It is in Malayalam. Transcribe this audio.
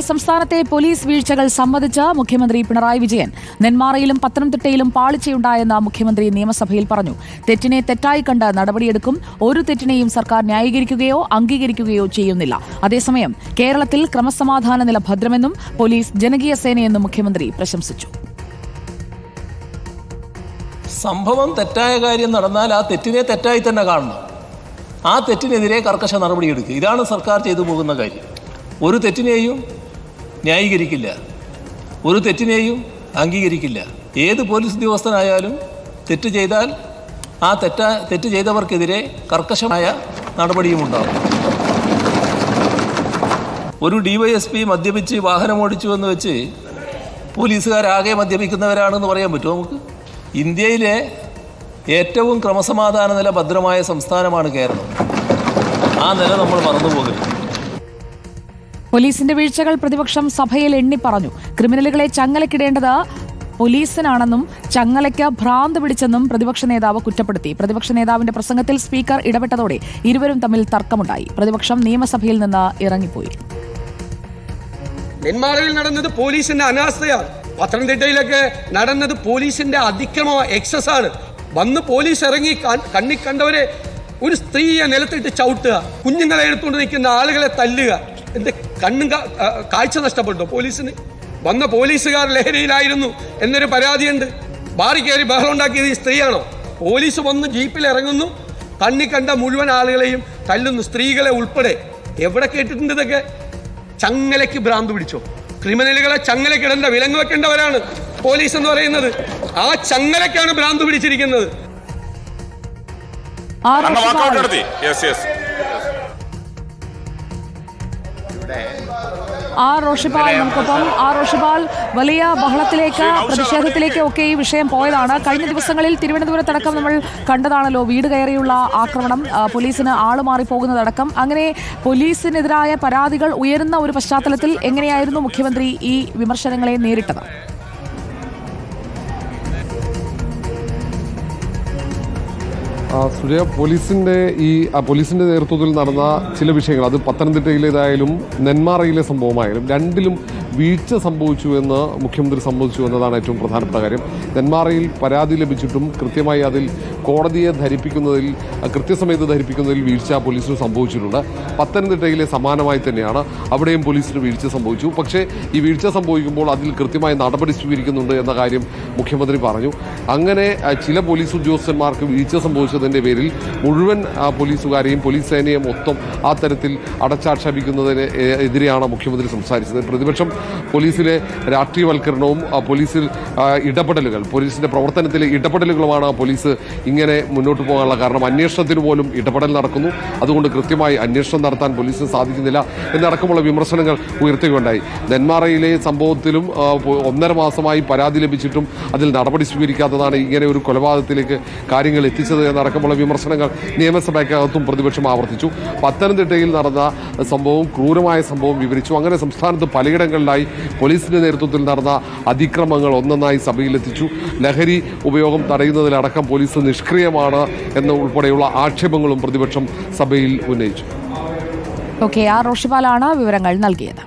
സംസ്ഥാനത്തെ പോലീസ് വീഴ്ചകൾ സംബന്ധിച്ച് മുഖ്യമന്ത്രി പിണറായി വിജയൻ നെന്മാറയിലും പത്തനംതിട്ടയിലും പാളിച്ചയുണ്ടായെന്ന് മുഖ്യമന്ത്രി നിയമസഭയിൽ പറഞ്ഞു. തെറ്റിനെ തെറ്റായി കണ്ട് നടപടിയെടുക്കും. ഒരു തെറ്റിനെയും സർക്കാർ ന്യായീകരിക്കുകയോ അംഗീകരിക്കുകയോ ചെയ്യുന്നില്ല. അതേസമയം കേരളത്തിൽ ക്രമസമാധാന നില ഭദ്രമെന്നും പോലീസ് ജനകീയ സേനയെന്നും മുഖ്യമന്ത്രി പ്രശംസിച്ചു. സംഭവം തെറ്റായ കാര്യം നടന്നാൽ ആ തെറ്റിനെ തെറ്റായി തന്നെ കാണണം. ആ തെറ്റിനെതിരെ കർക്കശ നടപടിയെടുക്കുക. ഇതാണ് സർക്കാർ ചെയ്തു പോകുന്ന കാര്യം. ഒരു തെറ്റിനെയും ന്യായീകരിക്കില്ല. ഒരു തെറ്റിനെയും അംഗീകരിക്കില്ല. ഏത് പോലീസ് ഉദ്യോഗസ്ഥനായാലും തെറ്റ് ചെയ്താൽ ആ തെറ്റ തെറ്റ് ചെയ്തവർക്കെതിരെ കർക്കശമായ നടപടിയും ഉണ്ടാകും. ഒരു ഡിവൈഎസ്പി മദ്യപിച്ച് വാഹനം ഓടിച്ചു എന്ന് വെച്ച് പോലീസുകാരാകെ മദ്യപിക്കുന്നവരാണെന്ന് പറയാൻ പറ്റുമോ നമുക്ക്? ഇന്ത്യയിലെ ഏറ്റവും ക്രമസമാധാന നില ഭദ്രമായ സംസ്ഥാനമാണ് കേരളം. ആ നില നമ്മൾ മറന്നുപോകരുത്. പോലീസിന്റെ വീഴ്ചകൾ പ്രതിപക്ഷം സഭയിൽ എണ്ണി പറഞ്ഞു. ക്രിമിനലുകളെ ചങ്ങലക്കിടേണ്ടത് പോലീസിനാണെന്നും ചങ്ങലയ്ക്ക് ഭ്രാന്ത് പിടിച്ചെന്നും പ്രതിപക്ഷ നേതാവ് കുറ്റപ്പെടുത്തി. പ്രതിപക്ഷ നേതാവിന്റെ പ്രസംഗത്തിൽ സ്പീക്കർ ഇടപെട്ടതോടെ ഇരുവരും തമ്മിൽ തർക്കമുണ്ടായി. പ്രതിപക്ഷം നിയമസഭയിൽ നിന്ന് ഇറങ്ങിപ്പോയി. നെന്മാറയിൽ നടന്നത് പോലീസിന്റെ അനാസ്ഥയാണ്. പത്തനംതിട്ടയിലൊക്കെ നടന്നത് പോലീസിന്റെ അതിക്രമ എക്സസ് ആണ് വന്ന് പോലീസ് ഇറങ്ങി കണ്ണി കണ്ടവരെ ഒരു സ്ത്രീയെ നിലത്തിട്ട് ചവിട്ടുക. കുഞ്ഞുങ്ങളെ എടുത്തുകൊണ്ട് നിൽക്കുന്ന ആളുകളെ തല്ലുക. എന്ത് കണ്ണും കാഴ്ച നഷ്ടപ്പെട്ടു പോലീസിന് വന്ന പോലീസുകാർ ലഹരിയിലായിരുന്നു എന്നൊരു പരാതിയുണ്ട്. ബാറി കയറി ബഹളം ഉണ്ടാക്കിയത് ഈ സ്ത്രീയാണോ? പോലീസ് വന്ന് ജീപ്പിൽ ഇറങ്ങുന്നു. കണ്ണി കണ്ട മുഴുവൻ ആളുകളെയും തല്ലുന്നു. സ്ത്രീകളെ ഉൾപ്പെടെ എവിടെ കേട്ടിട്ടുണ്ട് ഇതൊക്കെ? ചങ്ങലയ്ക്ക് ഭ്രാന്ത് പിടിച്ചോ? ക്രിമിനലുകളെ ചങ്ങലക്കിടേണ്ട വിലങ്ങ് വെക്കേണ്ടവരാണ് പോലീസ് എന്ന് പറയുന്നത്. ആ ചങ്ങലയ്ക്കാണ് ഭ്രാന്ത് പിടിച്ചിരിക്കുന്നത്. ആർ റോഷിപാൽ നമുക്കൊപ്പം. ആർ റോഷിപാൽ വലിയ ബഹളത്തിലേക്ക് പ്രതിഷേധത്തിലേക്ക് ഒക്കെ ഈ വിഷയം പോയതാണ്. കഴിഞ്ഞ ദിവസങ്ങളിൽ തിരുവനന്തപുരത്തടക്കം നമ്മൾ കണ്ടതാണല്ലോ വീട് കയറിയുള്ള ആക്രമണം പോലീസിന് ആൾ മാറി പോകുന്നതടക്കം അങ്ങനെ പോലീസിനെതിരായ പരാതികൾ ഉയരുന്ന ഒരു പശ്ചാത്തലത്തിൽ എങ്ങനെയായിരുന്നു മുഖ്യമന്ത്രി ഈ വിമർശനങ്ങളെ നേരിട്ടത്? സുജയ പോലീസിന്റെ ഈ പോലീസിന്റെ നേതൃത്വത്തിൽ നടന്ന ചില വിഷയങ്ങൾ അത് പത്തനംതിട്ടയിലേതായാലും നെന്മാറയിലെ സംഭവമായാലും രണ്ടിലും വീഴ്ച സംഭവിച്ചു എന്ന് മുഖ്യമന്ത്രി സംബന്ധിച്ചു എന്നതാണ് ഏറ്റവും പ്രധാനപ്പെട്ട കാര്യം. നെന്മാറയിൽ പരാതി ലഭിച്ചിട്ടും കൃത്യമായി അതിൽ കോടതിയെ ധരിപ്പിക്കുന്നതിൽ കൃത്യസമയത്ത് ധരിപ്പിക്കുന്നതിൽ വീഴ്ച പോലീസിന് സംഭവിച്ചിട്ടുണ്ട്. പത്തനംതിട്ടയിലെ സമാനമായി തന്നെയാണ് അവിടെയും പോലീസിന് വീഴ്ച സംഭവിച്ചു. പക്ഷേ ഈ വീഴ്ച സംഭവിക്കുമ്പോൾ അതിൽ കൃത്യമായ നടപടി സ്വീകരിക്കുന്നുണ്ട് എന്ന കാര്യം മുഖ്യമന്ത്രി പറഞ്ഞു. അങ്ങനെ ചില പോലീസ് ഉദ്യോഗസ്ഥന്മാർക്ക് വീഴ്ച സംഭവിച്ചതിന്റെ പേരിൽ മുഴുവൻ പോലീസുകാരെയും പോലീസ് സേനയെ മൊത്തം ആ തരത്തിൽ അടച്ചാക്ഷേപിക്കുന്നതിന് എതിരെയാണ് മുഖ്യമന്ത്രി സംസാരിച്ചത്. പ്രതിപക്ഷം പോലീസിലെ രാഷ്ട്രീയവൽക്കരണവും പോലീസിൽ ഇടപെടലുകൾ പോലീസിന്റെ പ്രവർത്തനത്തിലെ ഇടപെടലുകളുമാണ് പോലീസ് ഇങ്ങനെ മുന്നോട്ട് പോകാനുള്ള കാരണം അന്വേഷണത്തിന് പോലും ഇടപെടൽ നടക്കുന്നു. അതുകൊണ്ട് കൃത്യമായി അന്വേഷണം നടത്താൻ പോലീസിന് സാധിക്കുന്നില്ല എന്നടക്കമുള്ള വിമർശനങ്ങൾ ഉയർത്തുകയുണ്ടായി. നെന്മാറയിലെ സംഭവത്തിലും ഒന്നര മാസമായി പരാതി ലഭിച്ചിട്ടും അതിൽ നടപടി സ്വീകരിക്കാത്തതാണ് ഇങ്ങനെ ഒരു കൊലപാതകത്തിലേക്ക് കാര്യങ്ങൾ എത്തിച്ചത് എന്നടക്കമുള്ള വിമർശനങ്ങൾ നിയമസഭയ്ക്കകത്തും പ്രതിപക്ഷം ആവർത്തിച്ചു. പത്തനംതിട്ടയിൽ നടന്ന സംഭവം ക്രൂരമായ സംഭവം വിവരിച്ചു. അങ്ങനെ സംസ്ഥാനത്ത് പലയിടങ്ങളിലായി പോലീസിന്റെ നേതൃത്വത്തിൽ നടന്ന അതിക്രമങ്ങൾ ഒന്നൊന്നായി സഭയിലെത്തിച്ചു. ലഹരി ഉപയോഗം തടയുന്നതിലടക്കം പോലീസ് നിഷ്ക്രിയമാണ് എന്ന ഉൾപ്പെടെയുള്ള ആക്ഷേപങ്ങളും പ്രതിപക്ഷം സഭയിൽ ഉന്നയിച്ചു. ഓക്കെ ആർ റോഷിപാലാണ് വിവരങ്ങൾ നൽകിയത്.